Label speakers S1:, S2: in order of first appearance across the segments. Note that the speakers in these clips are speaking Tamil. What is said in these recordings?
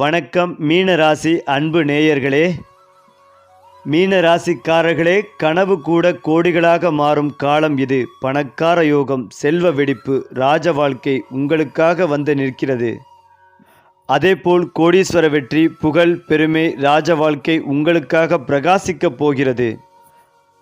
S1: வணக்கம் மீனராசி அன்பு நேயர்களே மீனராசிக்காரர்களே கனவு கூட கோடிகளாக மாறும் காலம் இது பணக்கார யோகம் செல்வ வெடிப்பு ராஜ வாழ்க்கை உங்களுக்காக வந்து நிற்கிறது அதேபோல் கோடீஸ்வர வெற்றி புகழ் பெருமை ராஜ வாழ்க்கை உங்களுக்காக பிரகாசிக்கப் போகிறது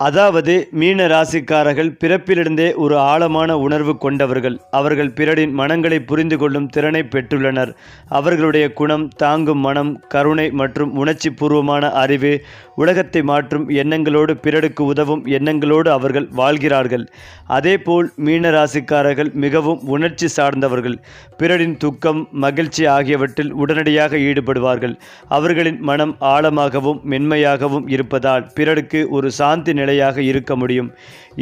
S1: அதாவது மீன ராசிக்காரர்கள் பிறப்பிலிருந்தே ஒரு ஆழமான உணர்வு கொண்டவர்கள் அவர்கள் பிறரின் மனங்களை புரிந்து கொள்ளும் திறனை பெற்றுள்ளனர் அவர்களுடைய குணம் தாங்கும் மனம் கருணை மற்றும் உணர்ச்சி பூர்வமான அறிவு உலகத்தை மாற்றும் எண்ணங்களோடு பிறருக்கு உதவும் எண்ணங்களோடு அவர்கள் வாழ்கிறார்கள் அதேபோல் மீன ராசிக்காரர்கள் மிகவும் உணர்ச்சி சார்ந்தவர்கள் பிறரின் துக்கம் மகிழ்ச்சி ஆகியவற்றில் உடனடியாக ஈடுபடுவார்கள் அவர்களின் மனம் ஆழமாகவும் மென்மையாகவும் இருப்பதால் பிறருக்கு ஒரு சாந்தி நிலை நிலையாக இருக்க முடியும்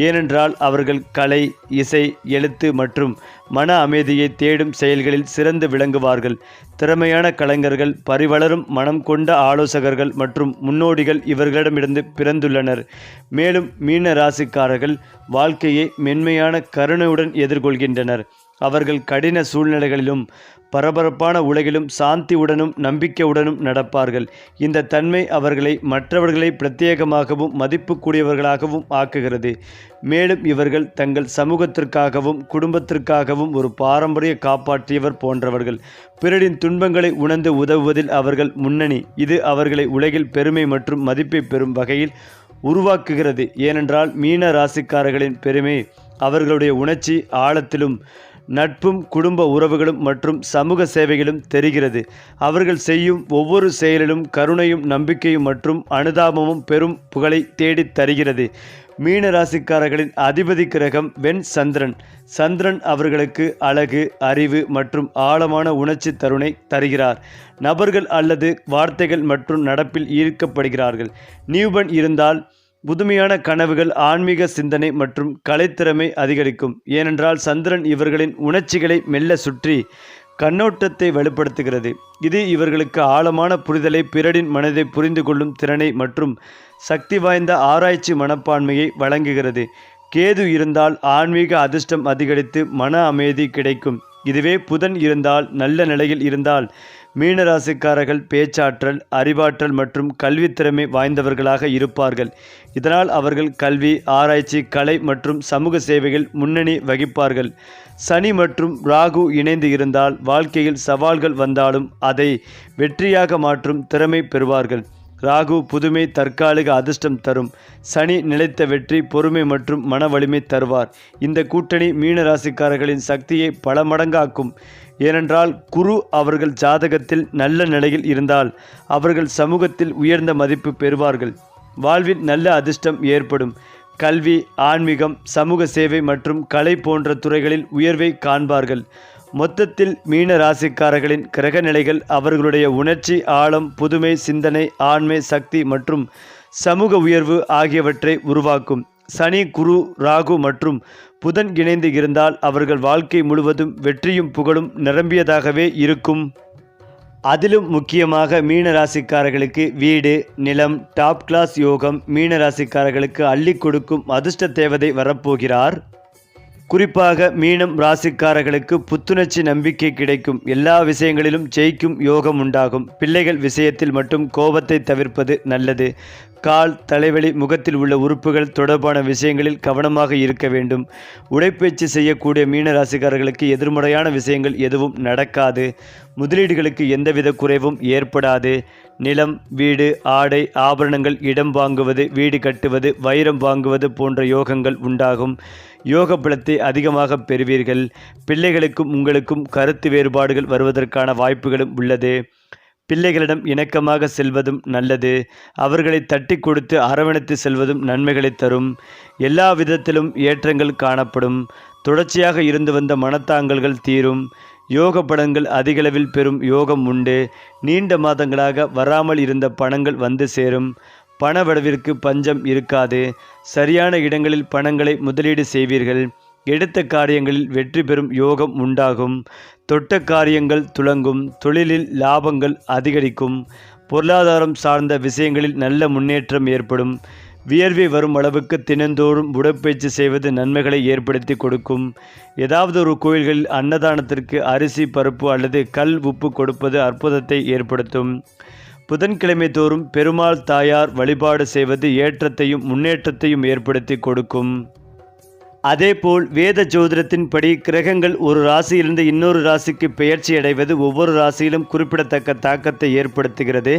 S1: ஏனென்றால் அவர்கள் கலை இசை எழுத்து மற்றும் மன அமைதியை தேடும் செயல்களில் சிறந்து விளங்குவார்கள் திறமையான கலைஞர்கள் பரிவளரும் மனம் கொண்ட ஆலோசகர்கள் மற்றும் முன்னோடிகள் இவர்களிடமிருந்து பிறந்துள்ளனர் மேலும் மீன ராசிக்காரர்கள் வாழ்க்கையை மென்மையான கருணையுடன் எதிர்கொள்கின்றனர் அவர்கள் கடின சூழ்நிலைகளிலும் பரபரப்பான உலகிலும் சாந்தியுடனும் நம்பிக்கையுடனும் நடப்பார்கள் இந்த தன்மை அவர்களை மற்றவர்களை பிரத்யேகமாகவும் மதிப்புக்கூடியவர்களாகவும் ஆக்குகிறது மேலும் இவர்கள் தங்கள் சமூகத்திற்காகவும் குடும்பத்திற்காகவும் ஒரு பாரம்பரிய காப்பாற்றியவர் போன்றவர்கள் பிறரின் துன்பங்களை உணர்ந்து உதவுவதில் அவர்கள் முன்னணி இது அவர்களை உலகில் பெருமை மற்றும் மதிப்பை பெறும் வகையில் உருவாக்குகிறது ஏனென்றால் மீன ராசிக்காரர்களின் பெருமை அவர்களுடைய உணர்ச்சி ஆழத்திலும் நட்பும் குடும்ப உறவுகளும் மற்றும் சமூக சேவைகளும் தெரிகிறது அவர்கள் செய்யும் ஒவ்வொரு செயலிலும் கருணையும் நம்பிக்கையும் மற்றும் அனுதாபமும் பெரும் புகழை தேடித் தருகிறது மீன ராசிக்காரர்களின் அதிபதி கிரகம் வெண் சந்திரன் சந்திரன் அவர்களுக்கு அழகு அறிவு மற்றும் ஆழமான உணர்ச்சி தருணை தருகிறார் நபர்கள் அல்லது வார்த்தைகள் மற்றும் நடப்பில் ஈர்க்கப்படுகிறார்கள் நியூபன் இருந்தால் புதுமையான கனவுகள் ஆன்மீக சிந்தனை மற்றும் கலைத்திறமை அதிகரிக்கும் ஏனென்றால் சந்திரன் இவர்களின் உணர்ச்சிகளை மெல்ல சுற்றி கண்ணோட்டத்தை வலுப்படுத்துகிறது இது இவர்களுக்கு ஆழமான புரிதலை பிறரின் மனதை புரிந்து கொள்ளும் திறனை மற்றும் சக்தி வாய்ந்த ஆராய்ச்சி மனப்பான்மையை வழங்குகிறது கேது இருந்தால் ஆன்மீக அதிர்ஷ்டம் அதிகரித்து மன அமைதி கிடைக்கும் இதுவே புதன் இருந்தால் நல்ல நிலையில் இருந்தால் மீனராசிக்காரர்கள் பேச்சாற்றல் அறிவாற்றல் மற்றும் கல்வித்திறமை வாய்ந்தவர்களாக இருப்பார்கள் இதனால் அவர்கள் கல்வி ஆராய்ச்சி கலை மற்றும் சமூக சேவைகள் முன்னணி வகிப்பார்கள் சனி மற்றும் ராகு இணைந்து இருந்தால் வாழ்க்கையில் சவால்கள் வந்தாலும் அதை வெற்றியாக மாற்றும் திறமை பெறுவார்கள் ராகு புதுமை தற்காலிக அதிர்ஷ்டம் தரும் சனி நிலைத்த வெற்றி பொறுமை மற்றும் மன வலிமை தருவார் இந்த கூட்டணி மீனராசிக்காரர்களின் சக்தியை பல மடங்காக்கும் ஏனென்றால் குரு அவர்கள் ஜாதகத்தில் நல்ல நிலையில் இருந்தால் அவர்கள் சமூகத்தில் உயர்ந்த மதிப்பு பெறுவார்கள் வாழ்வில் நல்ல அதிர்ஷ்டம் ஏற்படும் கல்வி ஆன்மீகம் சமூக சேவை மற்றும் கலை போன்ற துறைகளில் உயர்வை காண்பார்கள் மொத்தத்தில் மீன ராசிக்காரர்களின் கிரக நிலைகள் அவர்களுடைய உணர்ச்சி ஆழம் புதுமை சிந்தனை ஆண்மை சக்தி மற்றும் சமூக உயர்வு ஆகியவற்றை உருவாக்கும் சனி குரு ராகு மற்றும் புதன் இணைந்து இருந்தால் அவர்கள் வாழ்க்கை முழுவதும் வெற்றியும் புகழும் நிரம்பியதாகவே இருக்கும் அதிலும் முக்கியமாக மீனராசிக்காரர்களுக்கு வீடு நிலம் டாப் கிளாஸ் யோகம் மீனராசிக்காரர்களுக்கு அள்ளி கொடுக்கும் அதிர்ஷ்ட தேவதை வரப்போகிறார் குறிப்பாக மீனம் ராசிக்காரர்களுக்கு புத்துணர்ச்சி நம்பிக்கை கிடைக்கும் எல்லா விஷயங்களிலும் ஜெயிக்கும் யோகம் உண்டாகும் பிள்ளைகள் விஷயத்தில் மட்டும் கோபத்தை தவிர்ப்பது நல்லது கால் தலைவலி முகத்தில் உள்ள உறுப்புகள் தொடர்பான விஷயங்களில் கவனமாக இருக்க வேண்டும் உடைப்பயிற்சி செய்யக்கூடிய மீன ராசிக்காரர்களுக்கு எதிர்மறையான விஷயங்கள் எதுவும் நடக்காது முதலீடுகளுக்கு எந்தவித குறைவும் ஏற்படாது நிலம் வீடு ஆடை ஆபரணங்கள் இடம் வாங்குவது வீடு கட்டுவது வைரம் வாங்குவது போன்ற யோகங்கள் உண்டாகும் யோக பலத்தை அதிகமாக பெறுவீர்கள் பிள்ளைகளுக்கும் உங்களுக்கும் கருத்து வேறுபாடுகள் வருவதற்கான வாய்ப்புகளும் உள்ளது பிள்ளைகளிடம் இணக்கமாக செல்வதும் நல்லது அவர்களை தட்டி கொடுத்து அரவணைத்து செல்வதும் நன்மைகளை தரும் எல்லா விதத்திலும் ஏற்றங்கள் காணப்படும் தொடர்ச்சியாக இருந்து வந்த மனத்தாங்கல்கள் தீரும் யோக படங்கள் அதிகளவில் பெறும் யோகம் உண்டு நீண்ட மாதங்களாக வராமல் இருந்த பணங்கள் வந்து சேரும் பணவடவிற்கு பஞ்சம் இருக்காது சரியான இடங்களில் பணங்களை முதலீடு செய்வீர்கள் எடுத்த காரியங்களில் வெற்றி பெறும் யோகம் உண்டாகும் தொட்ட காரியங்கள் துளங்கும் தொழிலில் லாபங்கள் அதிகரிக்கும் பொருளாதாரம் சார்ந்த விஷயங்களில் நல்ல முன்னேற்றம் ஏற்படும் வியர்வை வரும் அளவுக்கு தினந்தோறும் உடற்பயிற்சி செய்வது நன்மைகளை ஏற்படுத்தி கொடுக்கும் ஏதாவது ஒரு கோயில்களில் அன்னதானத்திற்கு அரிசி பருப்பு அல்லது கல் உப்பு கொடுப்பது அற்புதத்தை ஏற்படுத்தும் புதன்கிழமை தோறும் பெருமாள் தாயார் வழிபாடு செய்வது ஏற்றத்தையும் முன்னேற்றத்தையும் ஏற்படுத்தி கொடுக்கும் அதேபோல் வேத ஜோதிடத்தின்படி கிரகங்கள் ஒரு ராசியிலிருந்து இன்னொரு ராசிக்கு பெயர்ச்சி அடைவது ஒவ்வொரு ராசியிலும் குறிப்பிடத்தக்க தாக்கத்தை ஏற்படுத்துகிறது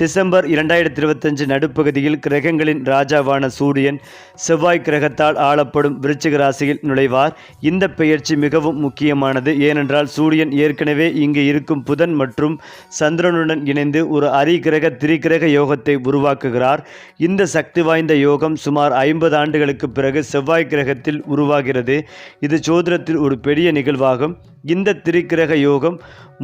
S1: டிசம்பர் இரண்டாயிரத்தி இருபத்தஞ்சு நடுப்பகுதியில் கிரகங்களின் ராஜாவான சூரியன் செவ்வாய் கிரகத்தால் ஆளப்படும் விருச்சிக ராசியில் நுழைவார் இந்த பெயர்ச்சி மிகவும் முக்கியமானது ஏனென்றால் சூரியன் ஏற்கனவே இங்கு இருக்கும் புதன் மற்றும் சந்திரனுடன் இணைந்து ஒரு அரிகிரக திரிகிரக யோகத்தை உருவாக்குகிறார் இந்த சக்தி வாய்ந்த யோகம் சுமார் ஐம்பது ஆண்டுகளுக்கு பிறகு செவ்வாய் கிரகத்தில் உருவாகிறது இது ஜோதிடத்தில் ஒரு பெரிய நிகழ்வாகும் இந்த திரிக்கிரக யோகம்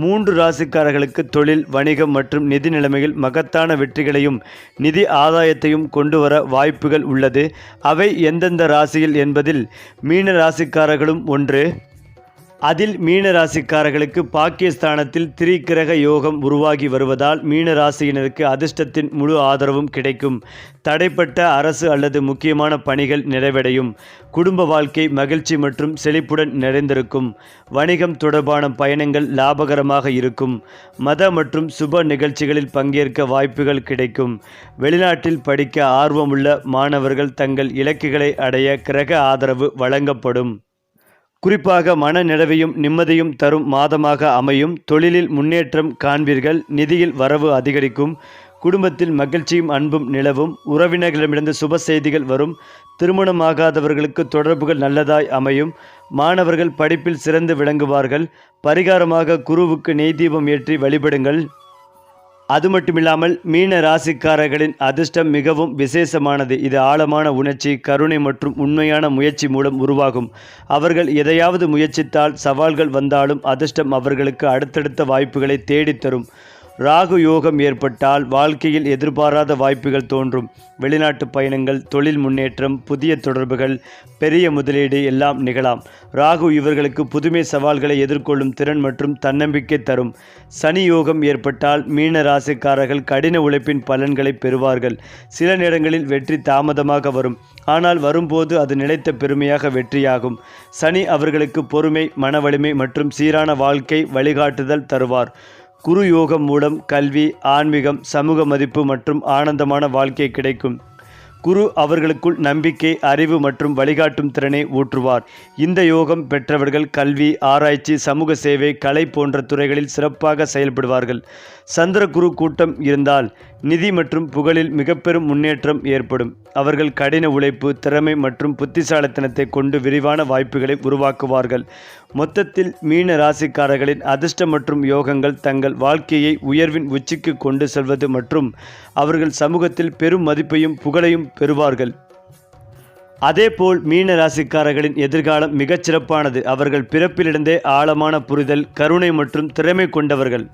S1: மூன்று ராசிக்காரர்களுக்கு தொழில் வணிகம் மற்றும் நிதி நிலைமையில் மகத்தான வெற்றிகளையும் நிதி ஆதாயத்தையும் கொண்டு வர வாய்ப்புகள் உள்ளது அவை எந்தெந்த ராசியில் என்பதில் மீன ராசிக்காரர்களும் ஒன்று அதில் மீனராசிக்காரர்களுக்கு பாகிஸ்தானத்தில் திரிக்கிரக யோகம் உருவாகி வருவதால் மீனராசியினருக்கு அதிர்ஷ்டத்தின் முழு ஆதரவும் கிடைக்கும் தடைப்பட்ட அரசு அல்லது முக்கியமான பணிகள் நிறைவடையும் குடும்ப வாழ்க்கை மகிழ்ச்சி மற்றும் செழிப்புடன் நிறைந்திருக்கும் வணிகம் தொடர்பான பயணங்கள் லாபகரமாக இருக்கும் மத மற்றும் சுப நிகழ்ச்சிகளில் பங்கேற்க வாய்ப்புகள் கிடைக்கும் வெளிநாட்டில் படிக்க ஆர்வமுள்ள மாணவர்கள் தங்கள் இலக்குகளை அடைய கிரக ஆதரவு வழங்கப்படும் குறிப்பாக மன நிறைவையும் நிம்மதியும் தரும் மாதமாக அமையும் தொழிலில் முன்னேற்றம் காண்பீர்கள் நிதியில் வரவு அதிகரிக்கும் குடும்பத்தில் மகிழ்ச்சியும் அன்பும் நிலவும் உறவினர்களிடமிருந்து சுப செய்திகள் வரும் திருமணமாகாதவர்களுக்கு தொடர்புகள் நல்லதாய் அமையும் மாணவர்கள் படிப்பில் சிறந்து விளங்குவார்கள் பரிகாரமாக குருவுக்கு நெய் தீபம் ஏற்றி வழிபடுங்கள் அது மட்டுமில்லாமல் மீன ராசிக்காரர்களின் அதிர்ஷ்டம் மிகவும் விசேஷமானது இது ஆழமான உணர்ச்சி கருணை மற்றும் உண்மையான முயற்சி மூலம் உருவாகும் அவர்கள் எதையாவது முயற்சித்தால் சவால்கள் வந்தாலும் அதிர்ஷ்டம் அவர்களுக்கு அடுத்தடுத்த வாய்ப்புகளை தேடித்தரும் ராகு யோகம் ஏற்பட்டால் வாழ்க்கையில் எதிர்பாராத வாய்ப்புகள் தோன்றும் வெளிநாட்டு பயணங்கள் தொழில் முன்னேற்றம் புதிய தொடர்புகள் பெரிய முதலீடு எல்லாம் நிகழாம் ராகு இவர்களுக்கு புதுமை சவால்களை எதிர்கொள்ளும் திறன் மற்றும் தன்னம்பிக்கை தரும் சனி யோகம் ஏற்பட்டால் மீன ராசிக்காரர்கள் கடின உழைப்பின் பலன்களை பெறுவார்கள் சில நேரங்களில் வெற்றி தாமதமாக வரும் ஆனால் வரும்போது அது நிலைத்த பெருமையாக வெற்றியாகும் சனி அவர்களுக்கு பொறுமை மன வலிமை மற்றும் சீரான வாழ்க்கை வழிகாட்டுதல் தருவார் குரு யோகம் மூலம் கல்வி ஆன்மீகம் சமூக மதிப்பு மற்றும் ஆனந்தமான வாழ்க்கை கிடைக்கும் குரு அவர்களுக்குள் நம்பிக்கை அறிவு மற்றும் வழிகாட்டும் திறனை ஊற்றுவார் இந்த யோகம் பெற்றவர்கள் கல்வி ஆராய்ச்சி சமூக சேவை கலை போன்ற துறைகளில் சிறப்பாக செயல்படுவார்கள் சந்திரகுரு கூட்டம் இருந்தால் நிதி மற்றும் புகழில் மிகப்பெரும் முன்னேற்றம் ஏற்படும் அவர்கள் கடின உழைப்பு திறமை மற்றும் புத்திசாலித்தனத்தை கொண்டு விரிவான வாய்ப்புகளை உருவாக்குவார்கள் மொத்தத்தில் மீன ராசிக்காரர்களின் அதிர்ஷ்ட மற்றும் யோகங்கள் தங்கள் வாழ்க்கையை உயர்வின் உச்சிக்கு கொண்டு செல்வது மற்றும் அவர்கள் சமூகத்தில் பெரும் மதிப்பையும் புகழையும் பெறுவார்கள் அதேபோல் மீன ராசிக்காரர்களின் எதிர்காலம் மிகச்சிறப்பானது அவர்கள் பிறப்பிலிருந்தே ஆழமான புரிதல் கருணை மற்றும் திறமை கொண்டவர்கள்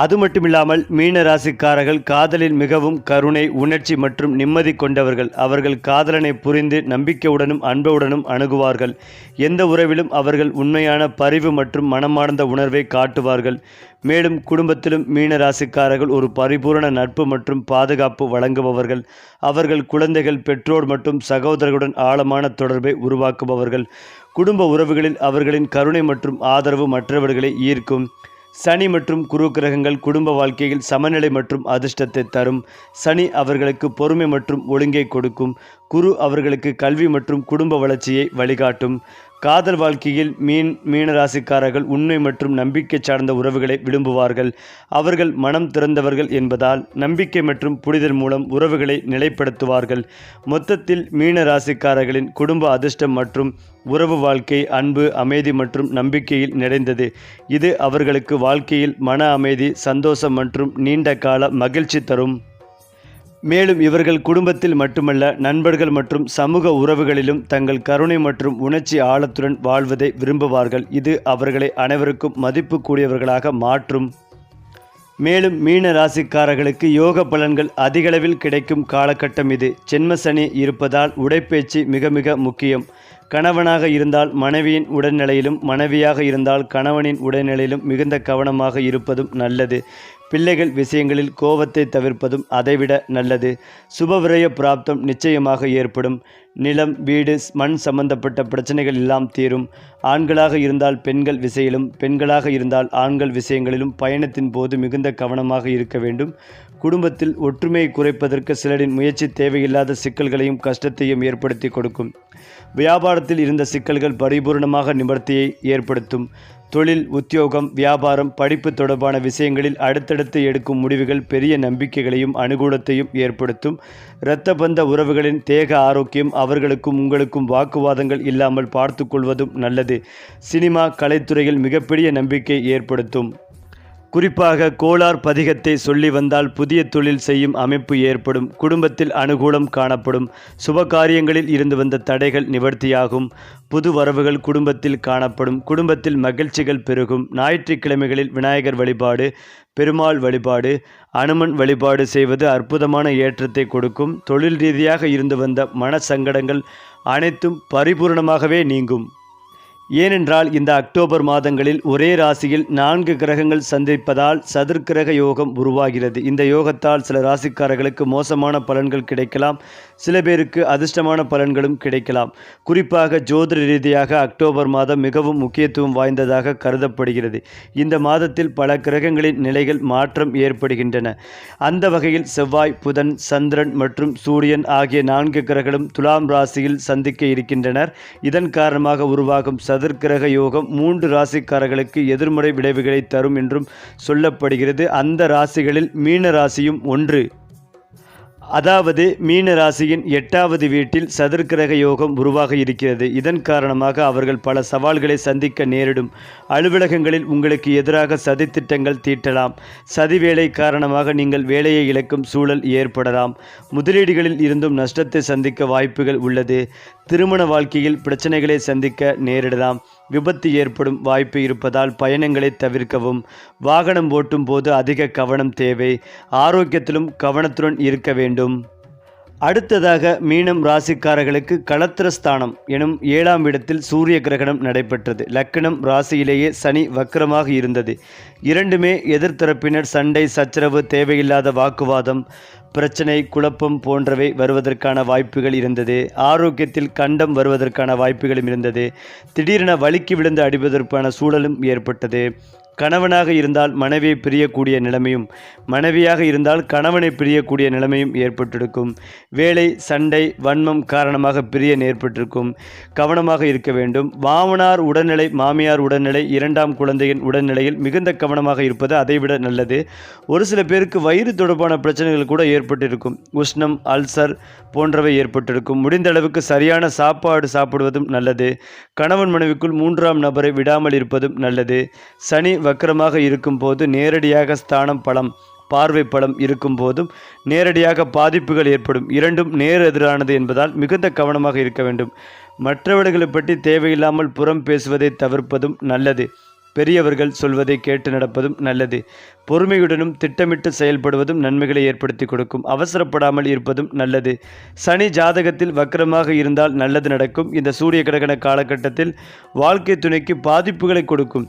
S1: அது மட்டும் இல்லாமல் மீன ராசிக்காரர்கள் காதலில் மிகவும் கருணை உணர்ச்சி மற்றும் நிம்மதி கொண்டவர்கள் அவர்கள் காதலனை புரிந்து நம்பிக்கையுடனும் அன்புடனும் அணுகுவார்கள் எந்த உறவிலும் அவர்கள் உண்மையான பரிவு மற்றும் மனமார்ந்த உணர்வை காட்டுவார்கள் மேலும் குடும்பத்திலும் மீன ராசிக்காரர்கள் ஒரு பரிபூரண நட்பு மற்றும் பாதுகாப்பு வழங்குபவர்கள் அவர்கள் குழந்தைகள் பெற்றோர் மற்றும் சகோதரர்களுடன் ஆழமான தொடர்பை உருவாக்குபவர்கள் குடும்ப உறவுகளில் அவர்களின் கருணை மற்றும் ஆதரவு மற்றவர்களை ஈர்க்கும் சனி மற்றும் குரு கிரகங்கள் குடும்ப வாழ்க்கையில் சமநிலை மற்றும் அதிர்ஷ்டத்தை தரும் சனி அவர்களுக்கு பொறுமை மற்றும் ஒழுங்கை கொடுக்கும் குரு அவர்களுக்கு கல்வி மற்றும் குடும்ப வளர்ச்சியை வழிகாட்டும் காதல் வாழ்க்கையில் மீன் மீனராசிக்காரர்கள் உண்மை மற்றும் நம்பிக்கை சார்ந்த உறவுகளை விரும்புவார்கள் அவர்கள் மனம் திறந்தவர்கள் என்பதால் நம்பிக்கை மற்றும் புரிதல் மூலம் உறவுகளை நிலைப்படுத்துவார்கள் மொத்தத்தில் மீனராசிக்காரர்களின் குடும்ப அதிர்ஷ்டம் மற்றும் உறவு வாழ்க்கை அன்பு அமைதி மற்றும் நம்பிக்கையில் நிறைந்தது இது அவர்களுக்கு வாழ்க்கையில் மன அமைதி சந்தோஷம் மற்றும் நீண்ட கால மகிழ்ச்சி தரும் மேலும் இவர்கள் குடும்பத்தில் மட்டுமல்ல நண்பர்கள் மற்றும் சமூக உறவுகளிலும் தங்கள் கருணை மற்றும் உணர்ச்சி ஆழத்துடன் வாழ்வதை விரும்புவார்கள் இது அவர்களை அனைவருக்கும் மதிப்பு கூடியவர்களாக மாற்றும் மேலும் மீன ராசிக்காரர்களுக்கு யோக பலன்கள் அதிகளவில் கிடைக்கும் காலகட்டம் இது சென்மசனி இருப்பதால் உடைப்பேச்சு மிக மிக முக்கியம் கணவனாக இருந்தால் மனைவியின் உடல்நிலையிலும் மனைவியாக இருந்தால் கணவனின் உடல்நிலையிலும் மிகுந்த கவனமாக இருப்பதும் நல்லது பிள்ளைகள் விஷயங்களில் கோபத்தை தவிர்ப்பதும் அதைவிட நல்லது சுபவிரய பிராப்தம் நிச்சயமாக ஏற்படும் நிலம் வீடு மண் சம்பந்தப்பட்ட பிரச்சனைகள் எல்லாம் தீரும் ஆண்களாக இருந்தால் பெண்கள் விசையிலும் பெண்களாக இருந்தால் ஆண்கள் விஷயங்களிலும் பயணத்தின் போது மிகுந்த கவனமாக இருக்க வேண்டும் குடும்பத்தில் ஒற்றுமையை குறைப்பதற்கு சிலரின் முயற்சி தேவையில்லாத சிக்கல்களையும் கஷ்டத்தையும் ஏற்படுத்தி கொடுக்கும் வியாபாரத்தில் இருந்த சிக்கல்கள் பரிபூர்ணமாக நிவர்த்தியை ஏற்படுத்தும் தொழில் உத்தியோகம் வியாபாரம் படிப்பு தொடர்பான விஷயங்களில் அடுத்தடுத்து எடுக்கும் முடிவுகள் பெரிய நம்பிக்கைகளையும் அனுகூலத்தையும் ஏற்படுத்தும் இரத்த பந்த உறவுகளின் தேக ஆரோக்கியம் அவர்களுக்கும் உங்களுக்கும் வாக்குவாதங்கள் இல்லாமல் பார்த்து கொள்வதும் நல்லது சினிமா கலைத்துறையில் மிகப்பெரிய நம்பிக்கை ஏற்படுத்தும் குறிப்பாக கோளார் பதிகத்தை சொல்லி வந்தால் புதிய தொழில் செய்யும் அமைப்பு ஏற்படும் குடும்பத்தில் அனுகூலம் காணப்படும் சுப காரியங்களில் இருந்து வந்த தடைகள் நிவர்த்தியாகும் புது வரவுகள் குடும்பத்தில் காணப்படும் குடும்பத்தில் மகிழ்ச்சிகள் பெருகும் ஞாயிற்றுக்கிழமைகளில் விநாயகர் வழிபாடு பெருமாள் வழிபாடு அனுமன் வழிபாடு செய்வது அற்புதமான ஏற்றத்தை கொடுக்கும் தொழில் ரீதியாக இருந்து வந்த மன சங்கடங்கள் அனைத்தும் பரிபூர்ணமாகவே நீங்கும் ஏனென்றால் இந்த அக்டோபர் மாதங்களில் ஒரே ராசியில் நான்கு கிரகங்கள் சந்திப்பதால் சதுர்கிரக யோகம் உருவாகிறது இந்த யோகத்தால் சில ராசிக்காரர்களுக்கு மோசமான பலன்கள் கிடைக்கலாம் சில பேருக்கு அதிர்ஷ்டமான பலன்களும் கிடைக்கலாம் குறிப்பாக ஜோதிட ரீதியாக அக்டோபர் மாதம் மிகவும் முக்கியத்துவம் வாய்ந்ததாக கருதப்படுகிறது இந்த மாதத்தில் பல கிரகங்களின் நிலைகள் மாற்றம் ஏற்படுகின்றன அந்த வகையில் செவ்வாய் புதன் சந்திரன் மற்றும் சூரியன் ஆகிய நான்கு கிரகங்களும் துலாம் ராசியில் சந்திக்க இருக்கின்றனர் இதன் காரணமாக உருவாகும் சதுர் சதுர்கிரக யோகம் மூன்று ராசிக்காரர்களுக்கு எதிர்மறை விளைவுகளை தரும் என்றும் சொல்லப்படுகிறது அந்த ராசிகளில் மீன ராசியும் ஒன்று அதாவது மீன ராசியின் எட்டாவது வீட்டில் சதுர்கிரக யோகம் உருவாக இருக்கிறது இதன் காரணமாக அவர்கள் பல சவால்களை சந்திக்க நேரிடும் அலுவலகங்களில் உங்களுக்கு எதிராக சதி திட்டங்கள் தீட்டலாம் சதி வேலை காரணமாக நீங்கள் வேலையை இழக்கும் சூழல் ஏற்படலாம் முதலீடுகளில் இருந்தும் நஷ்டத்தை சந்திக்க வாய்ப்புகள் உள்ளது திருமண வாழ்க்கையில் பிரச்சனைகளை சந்திக்க நேரிடலாம் விபத்து ஏற்படும் வாய்ப்பு இருப்பதால் பயணங்களை தவிர்க்கவும் வாகனம் ஓட்டும் போது அதிக கவனம் தேவை ஆரோக்கியத்திலும் கவனத்துடன் இருக்க வேண்டும் அடுத்ததாக மீனம் ராசிக்காரர்களுக்கு களத்திரஸ்தானம் எனும் ஏழாம் இடத்தில் சூரிய கிரகணம் நடைபெற்றது லக்கணம் ராசியிலேயே சனி வக்கரமாக இருந்தது இரண்டுமே எதிர்த்தரப்பினர் சண்டை சச்சரவு தேவையில்லாத வாக்குவாதம் பிரச்சனை குழப்பம் போன்றவை வருவதற்கான வாய்ப்புகள் இருந்தது ஆரோக்கியத்தில் கண்டம் வருவதற்கான வாய்ப்புகளும் இருந்தது திடீரென வழுக்கி விழுந்து அடிப்பதற்கான சூழலும் ஏற்பட்டது கணவனாக இருந்தால் மனைவியை பிரியக்கூடிய நிலைமையும் மனைவியாக இருந்தால் கணவனை பிரியக்கூடிய நிலைமையும் ஏற்பட்டிருக்கும் வேலை சண்டை வன்மம் காரணமாக பிரிய ஏற்பட்டிருக்கும் கவனமாக இருக்க வேண்டும் வாமனார் உடல்நிலை மாமியார் உடல்நிலை இரண்டாம் குழந்தையின் உடல்நிலையில் மிகுந்த கவனமாக இருப்பது அதைவிட நல்லது ஒரு சில பேருக்கு வயிறு தொடர்பான பிரச்சனைகள் கூட ஏற்பட்டிருக்கும் உஷ்ணம் அல்சர் போன்றவை ஏற்பட்டிருக்கும் முடிந்த அளவுக்கு சரியான சாப்பாடு சாப்பிடுவதும் நல்லது கணவன் மனைவிக்குள் மூன்றாம் நபரை விடாமல் இருப்பதும் நல்லது சனி வக்கரமாக இருக்கும்போது நேரடியாக ஸ்தானம் பலம் பார்வை பலம் போதும் நேரடியாக பாதிப்புகள் ஏற்படும் இரண்டும் நேர் எதிரானது என்பதால் மிகுந்த கவனமாக இருக்க வேண்டும் மற்றவர்களை பற்றி தேவையில்லாமல் புறம் பேசுவதை தவிர்ப்பதும் நல்லது பெரியவர்கள் சொல்வதை கேட்டு நடப்பதும் நல்லது பொறுமையுடனும் திட்டமிட்டு செயல்படுவதும் நன்மைகளை ஏற்படுத்தி கொடுக்கும் அவசரப்படாமல் இருப்பதும் நல்லது சனி ஜாதகத்தில் வக்கரமாக இருந்தால் நல்லது நடக்கும் இந்த சூரிய கிரகண காலகட்டத்தில் வாழ்க்கை துணைக்கு பாதிப்புகளை கொடுக்கும்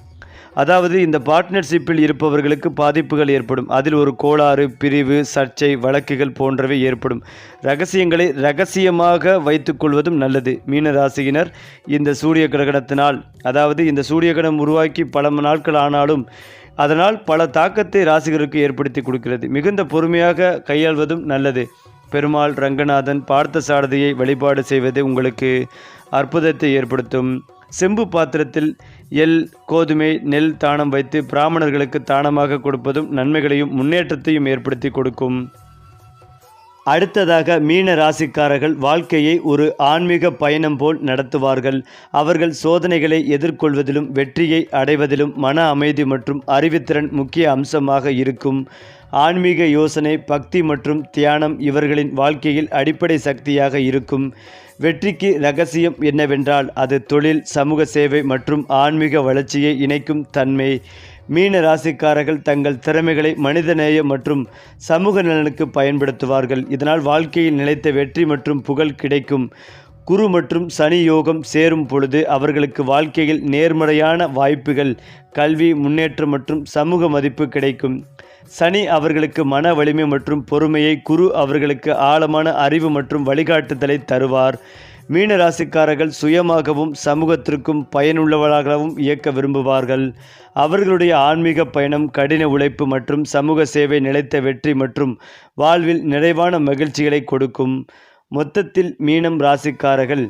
S1: அதாவது இந்த பார்ட்னர்ஷிப்பில் இருப்பவர்களுக்கு பாதிப்புகள் ஏற்படும் அதில் ஒரு கோளாறு பிரிவு சர்ச்சை வழக்குகள் போன்றவை ஏற்படும் ரகசியங்களை ரகசியமாக வைத்துக்கொள்வதும் நல்லது மீனராசியினர் இந்த சூரிய கிரகணத்தினால் அதாவது இந்த சூரிய கிரகணம் உருவாக்கி பல நாட்கள் ஆனாலும் அதனால் பல தாக்கத்தை ராசிகளுக்கு ஏற்படுத்தி கொடுக்கிறது மிகுந்த பொறுமையாக கையாள்வதும் நல்லது பெருமாள் ரங்கநாதன் பார்த்த சாரதியை வழிபாடு செய்வது உங்களுக்கு அற்புதத்தை ஏற்படுத்தும் செம்பு பாத்திரத்தில் எல் கோதுமை நெல் தானம் வைத்து பிராமணர்களுக்கு தானமாக கொடுப்பதும் நன்மைகளையும் முன்னேற்றத்தையும் ஏற்படுத்தி கொடுக்கும் அடுத்ததாக மீன ராசிக்காரர்கள் வாழ்க்கையை ஒரு ஆன்மீக பயணம் போல் நடத்துவார்கள் அவர்கள் சோதனைகளை எதிர்கொள்வதிலும் வெற்றியை அடைவதிலும் மன அமைதி மற்றும் அறிவுத்திறன் முக்கிய அம்சமாக இருக்கும் ஆன்மீக யோசனை பக்தி மற்றும் தியானம் இவர்களின் வாழ்க்கையில் அடிப்படை சக்தியாக இருக்கும் வெற்றிக்கு ரகசியம் என்னவென்றால் அது தொழில் சமூக சேவை மற்றும் ஆன்மீக வளர்ச்சியை இணைக்கும் தன்மை மீன ராசிக்காரர்கள் தங்கள் திறமைகளை மனிதநேயம் மற்றும் சமூக நலனுக்கு பயன்படுத்துவார்கள் இதனால் வாழ்க்கையில் நிலைத்த வெற்றி மற்றும் புகழ் கிடைக்கும் குரு மற்றும் சனி யோகம் சேரும் பொழுது அவர்களுக்கு வாழ்க்கையில் நேர்மறையான வாய்ப்புகள் கல்வி முன்னேற்றம் மற்றும் சமூக மதிப்பு கிடைக்கும் சனி அவர்களுக்கு மன வலிமை மற்றும் பொறுமையை குரு அவர்களுக்கு ஆழமான அறிவு மற்றும் வழிகாட்டுதலை தருவார் மீன ராசிக்காரர்கள் சுயமாகவும் சமூகத்திற்கும் பயனுள்ளவர்களாகவும் இயக்க விரும்புவார்கள் அவர்களுடைய ஆன்மீக பயணம் கடின உழைப்பு மற்றும் சமூக சேவை நிலைத்த வெற்றி மற்றும் வாழ்வில் நிறைவான மகிழ்ச்சிகளை கொடுக்கும் மொத்தத்தில் மீனம் ராசிக்காரர்கள்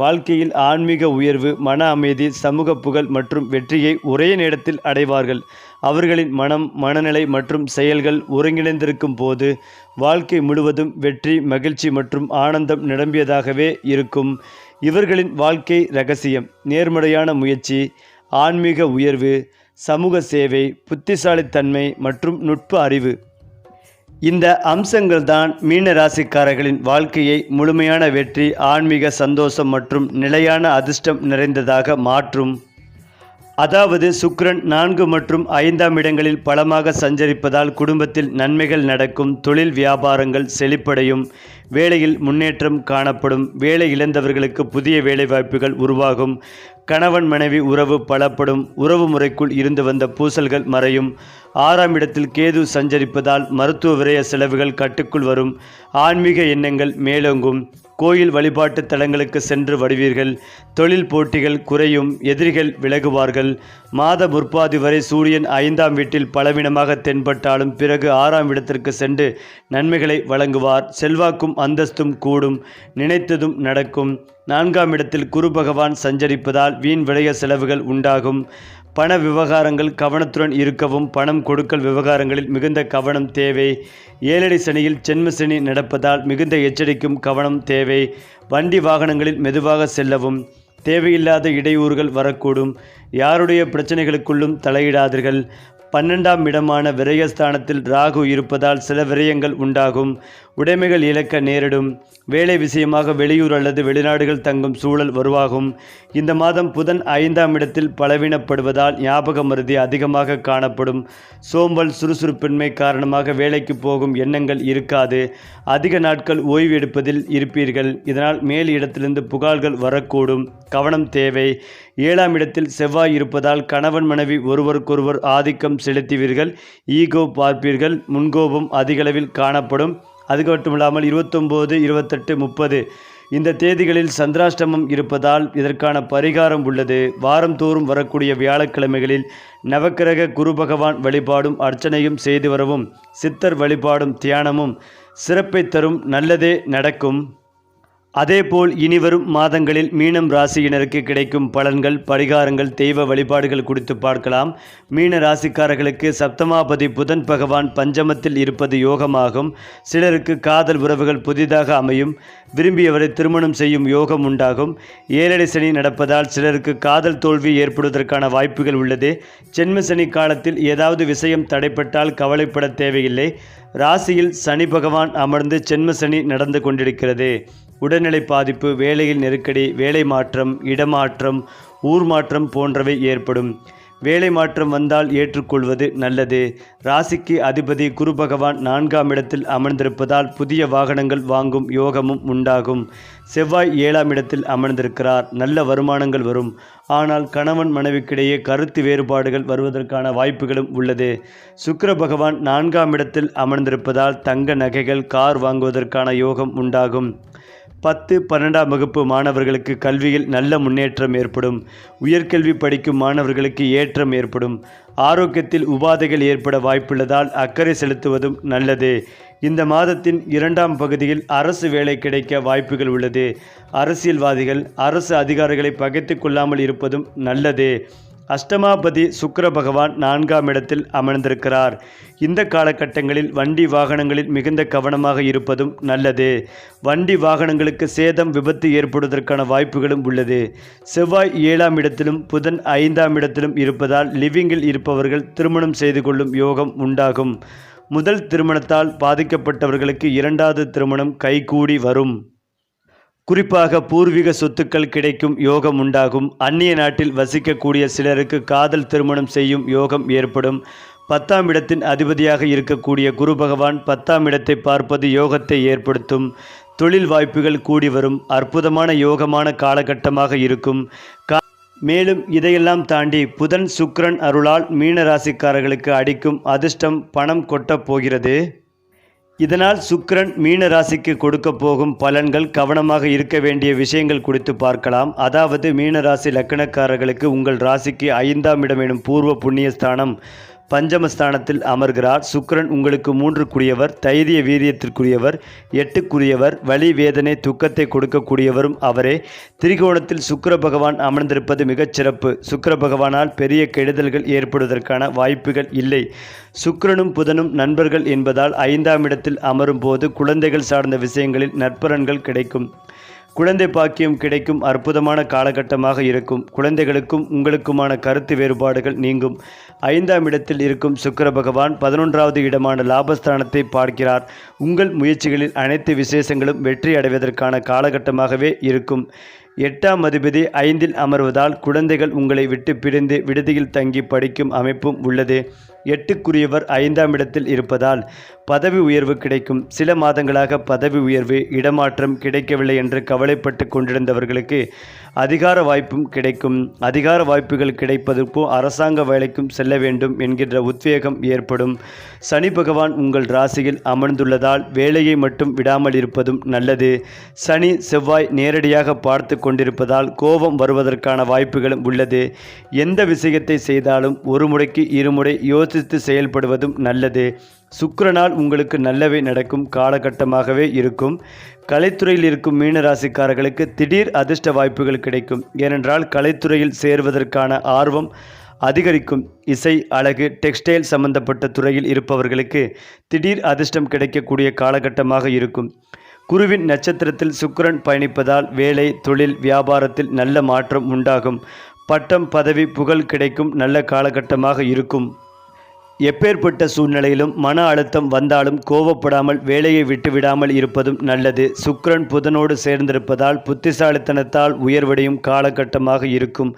S1: வாழ்க்கையில் ஆன்மீக உயர்வு மன அமைதி சமூக புகழ் மற்றும் வெற்றியை ஒரே நேரத்தில் அடைவார்கள் அவர்களின் மனம் மனநிலை மற்றும் செயல்கள் ஒருங்கிணைந்திருக்கும் போது வாழ்க்கை முழுவதும் வெற்றி மகிழ்ச்சி மற்றும் ஆனந்தம் நிரம்பியதாகவே இருக்கும் இவர்களின் வாழ்க்கை ரகசியம் நேர்மறையான முயற்சி ஆன்மீக உயர்வு சமூக சேவை புத்திசாலித்தன்மை மற்றும் நுட்ப அறிவு இந்த அம்சங்கள் தான் மீன ராசிக்காரர்களின் வாழ்க்கையை முழுமையான வெற்றி ஆன்மீக சந்தோஷம் மற்றும் நிலையான அதிர்ஷ்டம் நிறைந்ததாக மாற்றும் அதாவது சுக்ரன் நான்கு மற்றும் ஐந்தாம் இடங்களில் பலமாக சஞ்சரிப்பதால் குடும்பத்தில் நன்மைகள் நடக்கும் தொழில் வியாபாரங்கள் செழிப்படையும் வேலையில் முன்னேற்றம் காணப்படும் வேலை இழந்தவர்களுக்கு புதிய வேலைவாய்ப்புகள் உருவாகும் கணவன் மனைவி உறவு பலப்படும் உறவு முறைக்குள் இருந்து வந்த பூசல்கள் மறையும் ஆறாம் இடத்தில் கேது சஞ்சரிப்பதால் மருத்துவ விரய செலவுகள் கட்டுக்குள் வரும் ஆன்மீக எண்ணங்கள் மேலோங்கும் கோயில் வழிபாட்டு தலங்களுக்கு சென்று வருவீர்கள் தொழில் போட்டிகள் குறையும் எதிரிகள் விலகுவார்கள் மாத முற்பாதி வரை சூரியன் ஐந்தாம் வீட்டில் பலவீனமாக தென்பட்டாலும் பிறகு ஆறாம் இடத்திற்கு சென்று நன்மைகளை வழங்குவார் செல்வாக்கும் அந்தஸ்தும் கூடும் நினைத்ததும் நடக்கும் நான்காம் இடத்தில் குரு பகவான் சஞ்சரிப்பதால் வீண் விளைய செலவுகள் உண்டாகும் பண விவகாரங்கள் கவனத்துடன் இருக்கவும் பணம் கொடுக்கல் விவகாரங்களில் மிகுந்த கவனம் தேவை ஏழடி சனியில் சென்ம சனி நடப்பதால் மிகுந்த எச்சரிக்கும் கவனம் தேவை வண்டி வாகனங்களில் மெதுவாக செல்லவும் தேவையில்லாத இடையூறுகள் வரக்கூடும் யாருடைய பிரச்சனைகளுக்குள்ளும் தலையிடாதீர்கள் பன்னெண்டாம் இடமான விரயஸ்தானத்தில் ராகு இருப்பதால் சில விரயங்கள் உண்டாகும் உடைமைகள் இழக்க நேரிடும் வேலை விஷயமாக வெளியூர் அல்லது வெளிநாடுகள் தங்கும் சூழல் வருவாகும் இந்த மாதம் புதன் ஐந்தாம் இடத்தில் பலவீனப்படுவதால் ஞாபக மருதி அதிகமாக காணப்படும் சோம்பல் சுறுசுறுப்பின்மை காரணமாக வேலைக்கு போகும் எண்ணங்கள் இருக்காது அதிக நாட்கள் ஓய்வு எடுப்பதில் இருப்பீர்கள் இதனால் மேல் இடத்திலிருந்து புகார்கள் வரக்கூடும் கவனம் தேவை ஏழாம் இடத்தில் செவ்வாய் இருப்பதால் கணவன் மனைவி ஒருவருக்கொருவர் ஆதிக்கம் செலுத்துவீர்கள் ஈகோ பார்ப்பீர்கள் முன்கோபம் அதிகளவில் காணப்படும் அதுக்கு மட்டும் இல்லாமல் இருபத்தொம்போது இருபத்தெட்டு முப்பது இந்த தேதிகளில் சந்திராஷ்டமம் இருப்பதால் இதற்கான பரிகாரம் உள்ளது வாரந்தோறும் வரக்கூடிய வியாழக்கிழமைகளில் நவக்கிரக குரு பகவான் வழிபாடும் அர்ச்சனையும் செய்து வரவும் சித்தர் வழிபாடும் தியானமும் சிறப்பை தரும் நல்லதே நடக்கும் அதேபோல் இனிவரும் மாதங்களில் மீனம் ராசியினருக்கு கிடைக்கும் பலன்கள் பரிகாரங்கள் தெய்வ வழிபாடுகள் குறித்து பார்க்கலாம் மீன ராசிக்காரர்களுக்கு சப்தமாபதி புதன் பகவான் பஞ்சமத்தில் இருப்பது யோகமாகும் சிலருக்கு காதல் உறவுகள் புதிதாக அமையும் விரும்பியவரை திருமணம் செய்யும் யோகம் உண்டாகும் ஏழரை சனி நடப்பதால் சிலருக்கு காதல் தோல்வி ஏற்படுவதற்கான வாய்ப்புகள் உள்ளது ஜென்ம சனி காலத்தில் ஏதாவது விஷயம் தடைப்பட்டால் கவலைப்பட தேவையில்லை ராசியில் சனி பகவான் அமர்ந்து ஜென்ம சனி நடந்து கொண்டிருக்கிறது உடல்நிலை பாதிப்பு வேலையில் நெருக்கடி வேலை மாற்றம் இடமாற்றம் ஊர் மாற்றம் போன்றவை ஏற்படும் வேலை மாற்றம் வந்தால் ஏற்றுக்கொள்வது நல்லது ராசிக்கு அதிபதி குரு பகவான் நான்காம் இடத்தில் அமர்ந்திருப்பதால் புதிய வாகனங்கள் வாங்கும் யோகமும் உண்டாகும் செவ்வாய் ஏழாம் இடத்தில் அமர்ந்திருக்கிறார் நல்ல வருமானங்கள் வரும் ஆனால் கணவன் மனைவிக்கிடையே கருத்து வேறுபாடுகள் வருவதற்கான வாய்ப்புகளும் உள்ளது சுக்கர பகவான் நான்காம் இடத்தில் அமர்ந்திருப்பதால் தங்க நகைகள் கார் வாங்குவதற்கான யோகம் உண்டாகும் பத்து பன்னெண்டாம் வகுப்பு மாணவர்களுக்கு கல்வியில் நல்ல முன்னேற்றம் ஏற்படும் உயர்கல்வி படிக்கும் மாணவர்களுக்கு ஏற்றம் ஏற்படும் ஆரோக்கியத்தில் உபாதைகள் ஏற்பட வாய்ப்புள்ளதால் அக்கறை செலுத்துவதும் நல்லது இந்த மாதத்தின் இரண்டாம் பகுதியில் அரசு வேலை கிடைக்க வாய்ப்புகள் உள்ளது அரசியல்வாதிகள் அரசு அதிகாரிகளை பகைத்து கொள்ளாமல் இருப்பதும் நல்லது அஷ்டமாபதி சுக்கர பகவான் நான்காம் இடத்தில் அமர்ந்திருக்கிறார் இந்த காலகட்டங்களில் வண்டி வாகனங்களில் மிகுந்த கவனமாக இருப்பதும் நல்லது வண்டி வாகனங்களுக்கு சேதம் விபத்து ஏற்படுவதற்கான வாய்ப்புகளும் உள்ளது செவ்வாய் ஏழாம் இடத்திலும் புதன் ஐந்தாம் இடத்திலும் இருப்பதால் லிவிங்கில் இருப்பவர்கள் திருமணம் செய்து கொள்ளும் யோகம் உண்டாகும் முதல் திருமணத்தால் பாதிக்கப்பட்டவர்களுக்கு இரண்டாவது திருமணம் கைகூடி வரும் குறிப்பாக பூர்வீக சொத்துக்கள் கிடைக்கும் யோகம் உண்டாகும் அந்நிய நாட்டில் வசிக்கக்கூடிய சிலருக்கு காதல் திருமணம் செய்யும் யோகம் ஏற்படும் பத்தாம் இடத்தின் அதிபதியாக இருக்கக்கூடிய குரு பகவான் பத்தாம் இடத்தை பார்ப்பது யோகத்தை ஏற்படுத்தும் தொழில் வாய்ப்புகள் கூடி வரும் அற்புதமான யோகமான காலகட்டமாக இருக்கும் கா மேலும் இதையெல்லாம் தாண்டி புதன் சுக்ரன் அருளால் மீனராசிக்காரர்களுக்கு அடிக்கும் அதிர்ஷ்டம் பணம் கொட்டப் போகிறது இதனால் சுக்ரன் மீன ராசிக்கு கொடுக்க போகும் பலன்கள் கவனமாக இருக்க வேண்டிய விஷயங்கள் குறித்து பார்க்கலாம் அதாவது மீன ராசி லக்கணக்காரர்களுக்கு உங்கள் ராசிக்கு ஐந்தாம் இடம் எனும் பூர்வ புண்ணியஸ்தானம் பஞ்சமஸ்தானத்தில் அமர்கிறார் சுக்கரன் உங்களுக்கு மூன்றுக்குரியவர் தைரிய வீரியத்திற்குரியவர் எட்டுக்குரியவர் வலி வேதனை துக்கத்தை கொடுக்கக்கூடியவரும் அவரே திரிகோணத்தில் சுக்கர பகவான் அமர்ந்திருப்பது மிகச்சிறப்பு சுக்கர பகவானால் பெரிய கெடுதல்கள் ஏற்படுவதற்கான வாய்ப்புகள் இல்லை சுக்கரனும் புதனும் நண்பர்கள் என்பதால் ஐந்தாம் இடத்தில் அமரும் போது குழந்தைகள் சார்ந்த விஷயங்களில் நற்பலன்கள் கிடைக்கும் குழந்தை பாக்கியம் கிடைக்கும் அற்புதமான காலகட்டமாக இருக்கும் குழந்தைகளுக்கும் உங்களுக்குமான கருத்து வேறுபாடுகள் நீங்கும் ஐந்தாம் இடத்தில் இருக்கும் சுக்கர பகவான் பதினொன்றாவது இடமான லாபஸ்தானத்தை பார்க்கிறார் உங்கள் முயற்சிகளில் அனைத்து விசேஷங்களும் வெற்றி அடைவதற்கான காலகட்டமாகவே இருக்கும் எட்டாம் அதிபதி ஐந்தில் அமர்வதால் குழந்தைகள் உங்களை விட்டு பிரிந்து விடுதியில் தங்கி படிக்கும் அமைப்பும் உள்ளது எட்டுக்குரியவர் ஐந்தாம் இடத்தில் இருப்பதால் பதவி உயர்வு கிடைக்கும் சில மாதங்களாக பதவி உயர்வு இடமாற்றம் கிடைக்கவில்லை என்று கவலைப்பட்டு கொண்டிருந்தவர்களுக்கு அதிகார வாய்ப்பும் கிடைக்கும் அதிகார வாய்ப்புகள் கிடைப்பதற்கும் அரசாங்க வேலைக்கும் செல்ல வேண்டும் என்கின்ற உத்வேகம் ஏற்படும் சனி பகவான் உங்கள் ராசியில் அமர்ந்துள்ளதால் வேலையை மட்டும் விடாமல் இருப்பதும் நல்லது சனி செவ்வாய் நேரடியாக பார்த்து கொண்டிருப்பதால் கோபம் வருவதற்கான வாய்ப்புகளும் உள்ளது எந்த விஷயத்தை செய்தாலும் ஒரு முறைக்கு இருமுறை யோசி யோசித்து செயல்படுவதும் நல்லது சுக்கரனால் உங்களுக்கு நல்லவை நடக்கும் காலகட்டமாகவே இருக்கும் கலைத்துறையில் இருக்கும் மீனராசிக்காரர்களுக்கு திடீர் அதிர்ஷ்ட வாய்ப்புகள் கிடைக்கும் ஏனென்றால் கலைத்துறையில் சேர்வதற்கான ஆர்வம் அதிகரிக்கும் இசை அழகு டெக்ஸ்டைல் சம்பந்தப்பட்ட துறையில் இருப்பவர்களுக்கு திடீர் அதிர்ஷ்டம் கிடைக்கக்கூடிய காலகட்டமாக இருக்கும் குருவின் நட்சத்திரத்தில் சுக்கரன் பயணிப்பதால் வேலை தொழில் வியாபாரத்தில் நல்ல மாற்றம் உண்டாகும் பட்டம் பதவி புகழ் கிடைக்கும் நல்ல காலகட்டமாக இருக்கும் எப்பேற்பட்ட சூழ்நிலையிலும் மன அழுத்தம் வந்தாலும் கோவப்படாமல் வேலையை விட்டுவிடாமல் இருப்பதும் நல்லது சுக்ரன் புதனோடு சேர்ந்திருப்பதால் புத்திசாலித்தனத்தால் உயர்வடையும் காலகட்டமாக இருக்கும்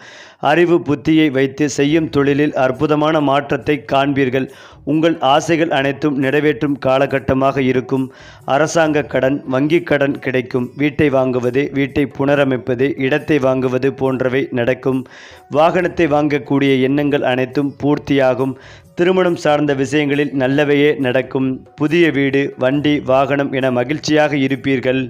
S1: அறிவு புத்தியை வைத்து செய்யும் தொழிலில் அற்புதமான மாற்றத்தை காண்பீர்கள் உங்கள் ஆசைகள் அனைத்தும் நிறைவேற்றும் காலகட்டமாக இருக்கும் அரசாங்க கடன் வங்கிக் கடன் கிடைக்கும் வீட்டை வாங்குவது வீட்டை புனரமைப்பது இடத்தை வாங்குவது போன்றவை நடக்கும் வாகனத்தை வாங்கக்கூடிய எண்ணங்கள் அனைத்தும் பூர்த்தியாகும் திருமணம் சார்ந்த விஷயங்களில் நல்லவையே நடக்கும் புதிய வீடு வண்டி வாகனம் என மகிழ்ச்சியாக இருப்பீர்கள்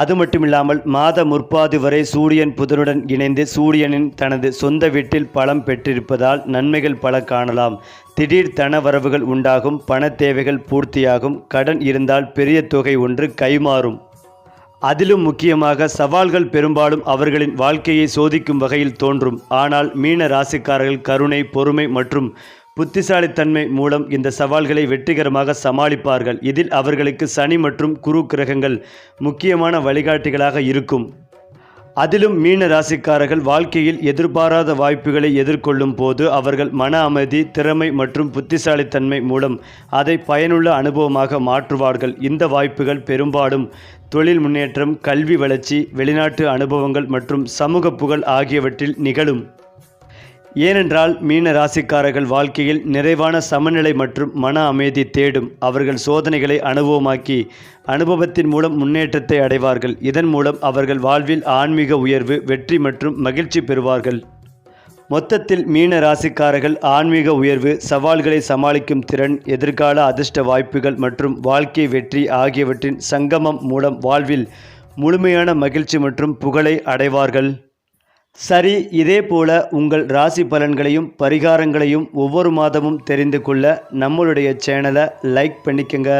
S1: அது மட்டுமில்லாமல் மாத முற்பாது வரை சூரியன் புதனுடன் இணைந்து சூரியனின் தனது சொந்த வீட்டில் பலம் பெற்றிருப்பதால் நன்மைகள் பல காணலாம் திடீர் தன வரவுகள் உண்டாகும் பண தேவைகள் பூர்த்தியாகும் கடன் இருந்தால் பெரிய தொகை ஒன்று கைமாறும் அதிலும் முக்கியமாக சவால்கள் பெரும்பாலும் அவர்களின் வாழ்க்கையை சோதிக்கும் வகையில் தோன்றும் ஆனால் மீன ராசிக்காரர்கள் கருணை பொறுமை மற்றும் புத்திசாலித்தன்மை மூலம் இந்த சவால்களை வெற்றிகரமாக சமாளிப்பார்கள் இதில் அவர்களுக்கு சனி மற்றும் குரு கிரகங்கள் முக்கியமான வழிகாட்டிகளாக இருக்கும் அதிலும் மீன ராசிக்காரர்கள் வாழ்க்கையில் எதிர்பாராத வாய்ப்புகளை எதிர்கொள்ளும் போது அவர்கள் மன அமைதி திறமை மற்றும் புத்திசாலித்தன்மை மூலம் அதை பயனுள்ள அனுபவமாக மாற்றுவார்கள் இந்த வாய்ப்புகள் பெரும்பாலும் தொழில் முன்னேற்றம் கல்வி வளர்ச்சி வெளிநாட்டு அனுபவங்கள் மற்றும் சமூக புகழ் ஆகியவற்றில் நிகழும் ஏனென்றால் மீன ராசிக்காரர்கள் வாழ்க்கையில் நிறைவான சமநிலை மற்றும் மன அமைதி தேடும் அவர்கள் சோதனைகளை அனுபவமாக்கி அனுபவத்தின் மூலம் முன்னேற்றத்தை அடைவார்கள் இதன் மூலம் அவர்கள் வாழ்வில் ஆன்மீக உயர்வு வெற்றி மற்றும் மகிழ்ச்சி பெறுவார்கள் மொத்தத்தில் மீன ராசிக்காரர்கள் ஆன்மீக உயர்வு சவால்களை சமாளிக்கும் திறன் எதிர்கால அதிர்ஷ்ட வாய்ப்புகள் மற்றும் வாழ்க்கை வெற்றி ஆகியவற்றின் சங்கமம் மூலம் வாழ்வில் முழுமையான மகிழ்ச்சி மற்றும் புகழை அடைவார்கள் சரி போல உங்கள் ராசி பலன்களையும் பரிகாரங்களையும் ஒவ்வொரு மாதமும் தெரிந்து கொள்ள நம்மளுடைய சேனலை லைக் பண்ணிக்கங்க